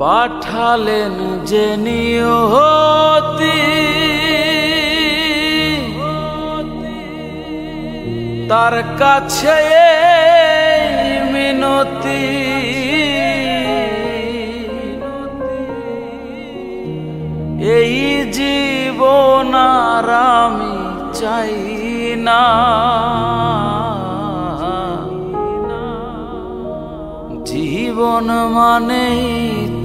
পাঠালেন যে নিয়তি তার কাছে মিনতি। এই জীবন আর আমি চাই না। জীবন মানেই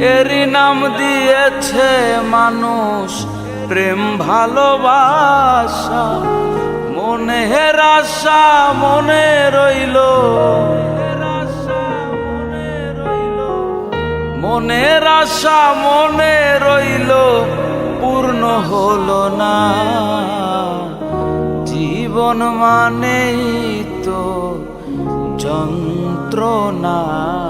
এরই নাম দিয়েছে মানুষ প্রেম, ভালোবাসা। মনের আশা, মনে রইল। মনের আশা, মনে রইল। পূর্ণ হলো না। জীবন মানেই তো যন্ত্রণা।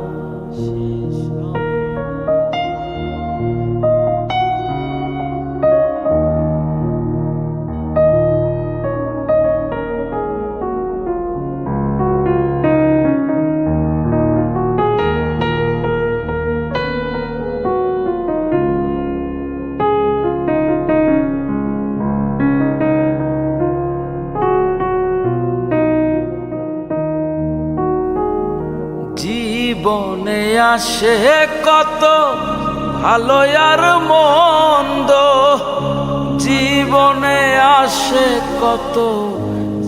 জীবনে আসে কত ভালো আর মন্দ। জীবনে আসে কত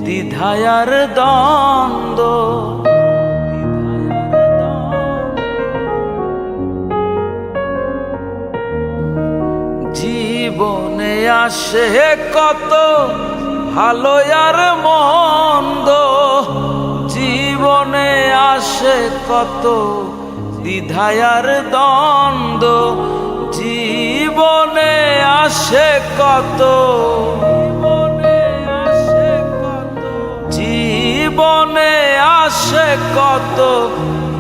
দ্বিধায়ার দ্বন্দ্ব। জীবনে আসে কত ভালো আর মন্দ। জীবনে আসে কত দ্বিধায়ার দ্বন্দ্ব। জীবনে আসে কত জীবনে আসে কত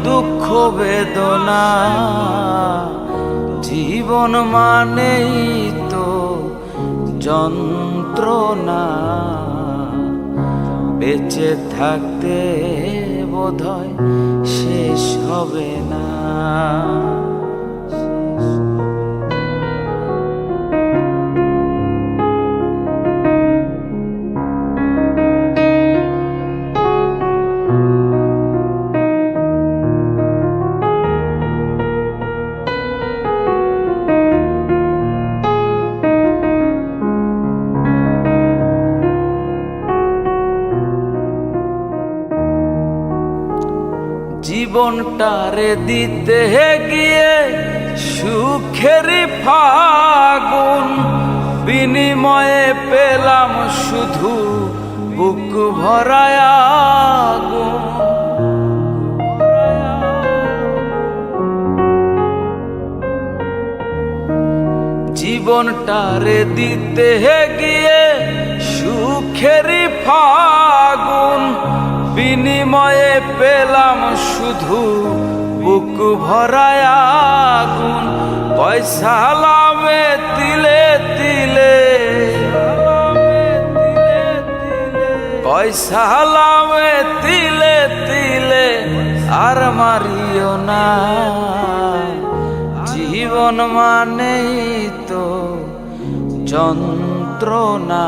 দুঃখ বেদনা। জীবন মানেই তো যন্ত্রণা। বেঁচে থাকতে বোধহয় শেষ হবে না। জীবনটারে দিতে গিয়ে সুখের ফাগুন বিনিময়ে পেলাম শুধু বুক ভরায় আগুন। জীবনটারে দিতে গিয়ে সুখেরই ফাগুন বিনিময়ে পেলাম শুধু বুক ভরায় আগুন। পয়সা লামে তিলে তিলে, পয়সা লামে তিলে তিলে আর মারিও না। জীবন মানেই তো যন্ত্রণা।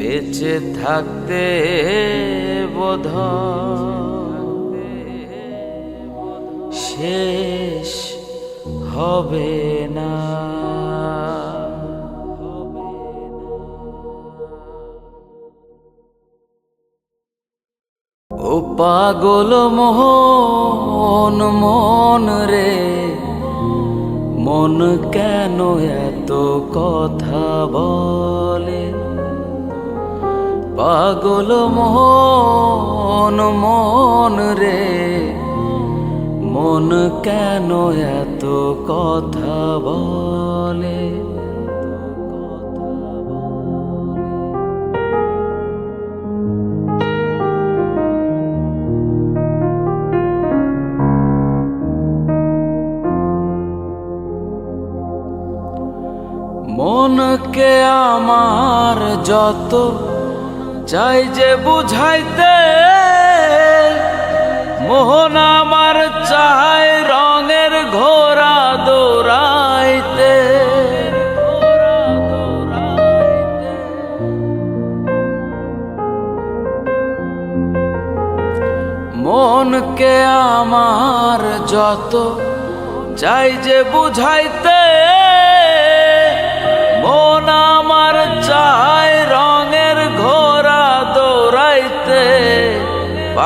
বেঁচে থাকতে বোধ শেষ হবে না। ও পাগল মোহন, মন রে, মন কেন এত কথা বলে? পাগল মোহন মন রে। মন কেন এত কথা বলে? মনকে আমার যত চাই যে বুঝাইতে, মোহন আমার চায় রঙের ঘোড়া দৌড়াইতে, মনকে আমার যত চাই যে বুঝাইতে, মন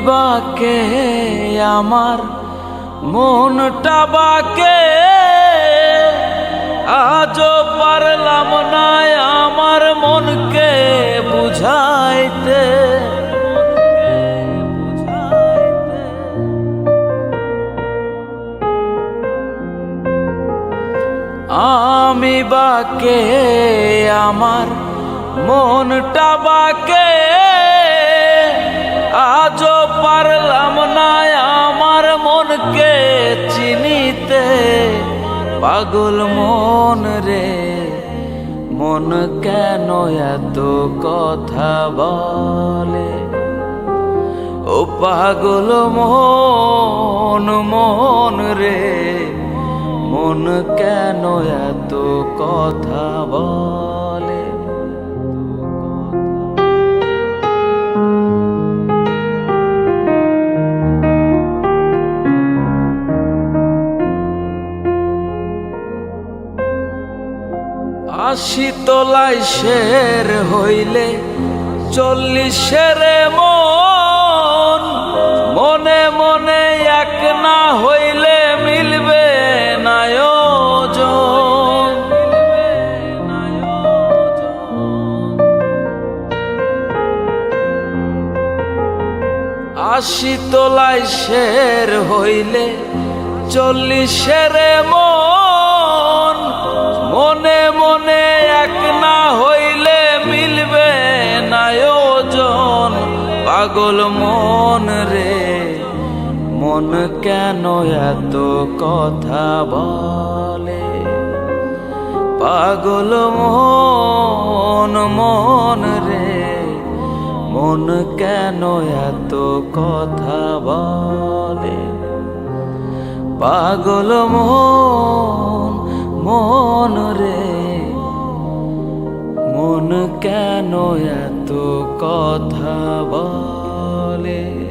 বাকে আমার মনটা বাকে। আজও পারলাম না আমার মনকে বুঝাইতে। আমি বাকে, আমার মনটা বাকে। আজও পারলাম না আমার মনকে চিনিতে। পাগল মন রে, মন কেন এত কথা বলে? ও পাগল মন মন রে, মন কেন এত কথা বলে? আশি তোলাই শের হইলে চল্লিশের মন। মনে মনে এক না হইলে মিলবে আশি তোলাই শের হইলে চল্লিশের মন। মনে মনে এক না হইলে মিলবে না ওজন পাগল মন রে, মন কেন এত কথা বলে? পাগল মন মন রে, মন কেন এত কথা বলে? পাগল মন মন রে। মন কেন এত কথা বলে?